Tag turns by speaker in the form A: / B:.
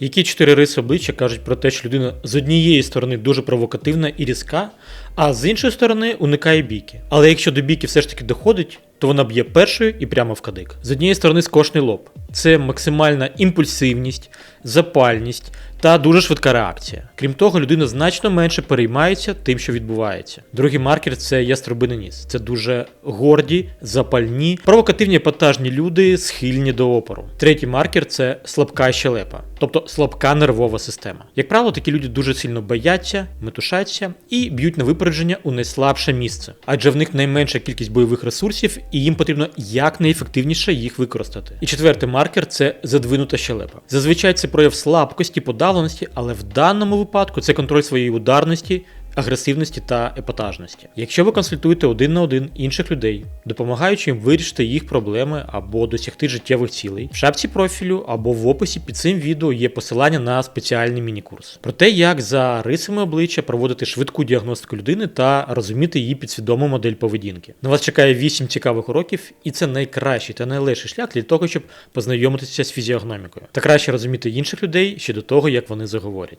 A: Які чотири риси обличчя кажуть про те, що людина з однієї сторони дуже провокативна і різка, а з іншої сторони уникає бійки. Але якщо до бійки все ж таки доходить, то вона б'є першою і прямо в кадик. З однієї сторони скошний лоб. Це максимальна імпульсивність, запальність та дуже швидка реакція. Крім того, людина значно менше переймається тим, що відбувається. Другий маркер це яструбиний ніс. Це дуже горді, запальні, провокативні епатажні люди, схильні до опору. Третій маркер це слабка щелепа, тобто слабка нервова система. Як правило, такі люди дуже сильно бояться, метушаться і б'ють на випередження у найслабше місце, адже в них найменша кількість бойових ресурсів, і їм потрібно якнайефективніше їх використати. І четвертий маркер це задвинута щелепа. Зазвичай це прояв слабкості, подавленості, але в даному випадку це контроль своєї ударності. Агресивності та епатажності. Якщо ви консультуєте один на один інших людей, допомагаючи їм вирішити їх проблеми або досягти життєвих цілей, в шапці профілю або в описі під цим відео є посилання на спеціальний міні-курс про те, як за рисами обличчя проводити швидку діагностику людини та розуміти її підсвідому модель поведінки. На вас чекає 8 цікавих уроків, і це найкращий та найлегший шлях для того, щоб познайомитися з фізіогномікою та краще розуміти інших людей ще до того, як вони заговорять.